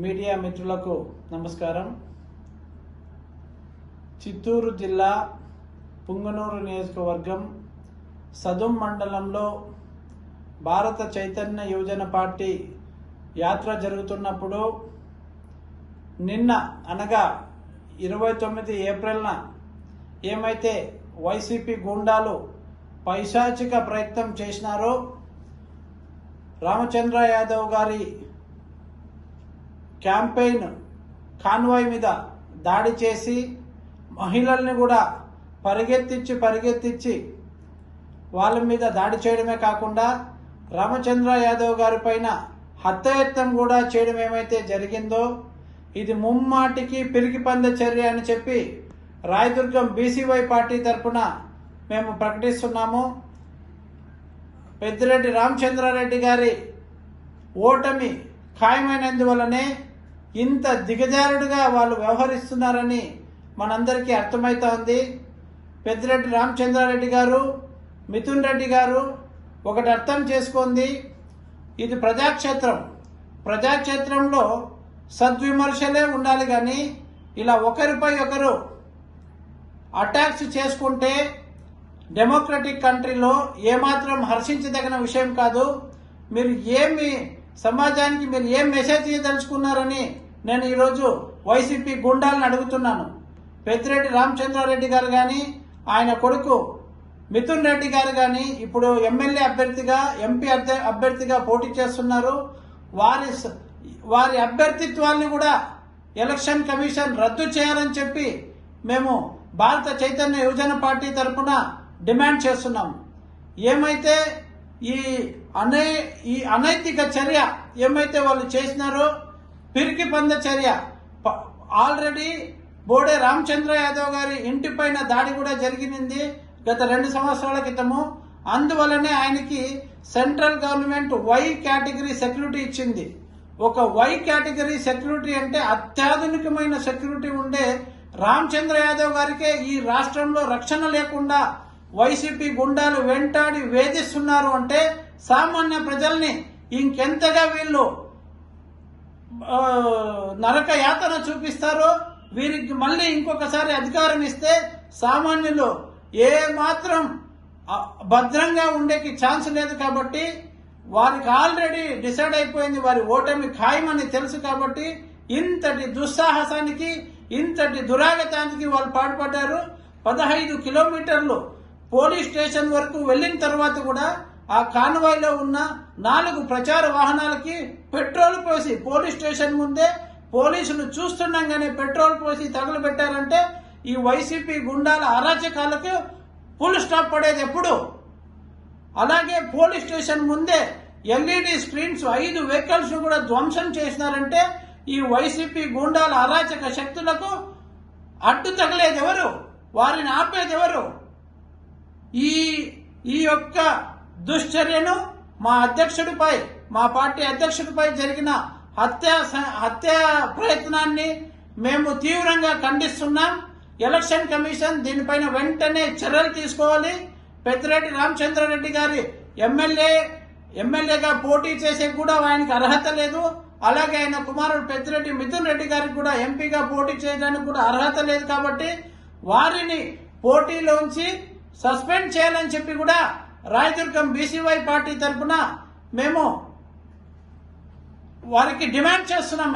Media మిత్రులకు నమస్కారం. చిత్తూరు జిల్లా పుంగనూరు నియోజకవర్గం సదుం మండలంలో భారత చైతన్య యువజన పార్టీ యాత్ర జరుగుతున్నప్పుడు నిన్న అనగా ఇరవై తొమ్మిది ఏప్రిల్న ఏమైతే వైసీపీ గూండాలు పైశాచిక ప్రయత్నం చేసినారో రామచంద్ర యాదవ్ గారి క్యాంపెయిన్ కాన్వాయ్ మీద దాడి చేసి మహిళల్ని కూడా పరిగెత్తించి పరిగెత్తించి వాళ్ళ మీద దాడి చేయడమే కాకుండా రామచంద్ర యాదవ్ గారి పైన హత్యయత్నం కూడా చేయడం ఏమైతే జరిగిందో ఇది ముమ్మాటికి పిరికిపంద చర్య అని చెప్పి రాయదుర్గం బీసీవై పార్టీ తరఫున మేము ప్రకటిస్తున్నాము. పెద్దిరెడ్డి రామచంద్రారెడ్డి గారి ఓటమి ఖాయమైనందువలనే ఇంత దిగజారుడుగా వాళ్ళు వ్యవహరిస్తున్నారని మనందరికీ అర్థమవుతా ఉంది. పెద్దిరెడ్డి రామచంద్రారెడ్డి గారు మిథున్ రెడ్డి గారు ఒకటి అర్థం చేసుకుంది ఇది ప్రజాక్షేత్రం. ప్రజాక్షేత్రంలో సద్విమర్శలే ఉండాలి కానీ ఇలా ఒకరిపై ఒకరు అటాక్స్ చేసుకుంటే డెమోక్రటిక్ కంట్రీలో ఏమాత్రం హర్షించదగిన విషయం కాదు. మీరు ఏమి సమాజానికి మీరు ఏం మెసేజ్ ఇవ్వదలుచుకున్నారని నేను ఈరోజు వైసీపీ గుండాలను అడుగుతున్నాను. పెద్దిరెడ్డి రామచంద్రారెడ్డి గారు కానీ ఆయన కొడుకు మిథున్ రెడ్డి గారు కానీ ఇప్పుడు ఎమ్మెల్యే అభ్యర్థిగా ఎంపీ అభ్య- అభ్యర్థిగా పోటీ చేస్తున్నారు. వారి స- వారి అభ్యర్థిత్వాన్ని కూడా ఎలక్షన్ కమిషన్ రద్దు చేయాలని చెప్పి మేము భారత చైతన్య యువజన పార్టీ తరఫున డిమాండ్ చేస్తున్నాం. ఏమైతే ఈ అనే ఈ అనైతిక చర్య ఏమైతే వాళ్ళు చేసినారో పిరికి పంద చర్య ఆల్రెడీ బోడే రామచంద్ర యాదవ్ గారి ఇంటిపైన దాడి కూడా జరిగింది గత రెండు సంవత్సరాల క్రితము. అందువలనే ఆయనకి central government Y category security ఇచ్చింది. ఒక వై కేటగిరీ సెక్యూరిటీ అంటే అత్యాధునికమైన సెక్యూరిటీ ఉండే రామచంద్ర యాదవ్ గారికే ఈ రాష్ట్రంలో రక్షణ లేకుండా వైసీపీ గుండాలు వెంటాడి వేధిస్తున్నారు అంటే సామాన్య ప్రజల్ని ఇంకెంతగా వీళ్ళు నరక యాతన చూపిస్తారో వీరికి మళ్ళీ ఇంకొకసారి అధికారం ఇస్తే సామాన్యులు ఏ మాత్రం భద్రంగా ఉండేకి ఛాన్స్ లేదు కాబట్టి వారికి ఆల్రెడీ డిసైడ్ అయిపోయింది వారి ఓటమి ఖాయమని తెలుసు కాబట్టి ఇంతటి దుస్సాహసానికి ఇంతటి దురాగతానికి వాళ్ళు పాటుపడ్డారు. పదహైదు కిలోమీటర్లు పోలీస్ స్టేషన్ వరకు వెళ్ళిన తర్వాత కూడా ఆ కాన్వాయ్లో ఉన్న నాలుగు ప్రచార వాహనాలకి పెట్రోల్ పోసి పోలీస్ స్టేషన్ ముందే పోలీసులు చూస్తుండగానే పెట్రోల్ పోసి తగులబెట్టారంటే ఈ వైసీపీ గుండాల అరాచకాలకు ఫుల్ స్టాప్ పడేది ఎప్పుడు? అలాగే పోలీస్ స్టేషన్ ముందే ఎల్ఈడి స్క్రీన్స్ ఐదు వెహికల్స్ కూడా ధ్వంసం చేసినారంటే ఈ వైసీపీ గుండాల అరాచక శక్తులకు అడ్డు తగలేది ఎవరు వారిని ఆపేది ఎవరు ఈ ఈ యొక్క దుశ్చర్యను మా అధ్యక్షుడిపై మా పార్టీ అధ్యక్షుడిపై జరిగిన హత్య హత్య ప్రయత్నాన్ని మేము తీవ్రంగా ఖండిస్తున్నాం. ఎలక్షన్ కమిషన్ దీనిపైన వెంటనే చర్యలు తీసుకోవాలి. పెద్దిరెడ్డి రామచంద్రారెడ్డి గారి ఎమ్మెల్యే ఎమ్మెల్యేగా పోటీ చేసే కూడా ఆయనకు అర్హత లేదు. అలాగే ఆయన కుమారుడు పెద్దిరెడ్డి మిథున్ రెడ్డి గారికి కూడా ఎంపీగా పోటీ చేయడానికి కూడా అర్హత లేదు కాబట్టి వారిని పోటీలోంచి సస్పెండ్ చేయాలని చెప్పి కూడా రాయదుర్గం బీసీవై పార్టీ తరఫున మేము వారికి డిమాండ్ చేస్తున్నాం.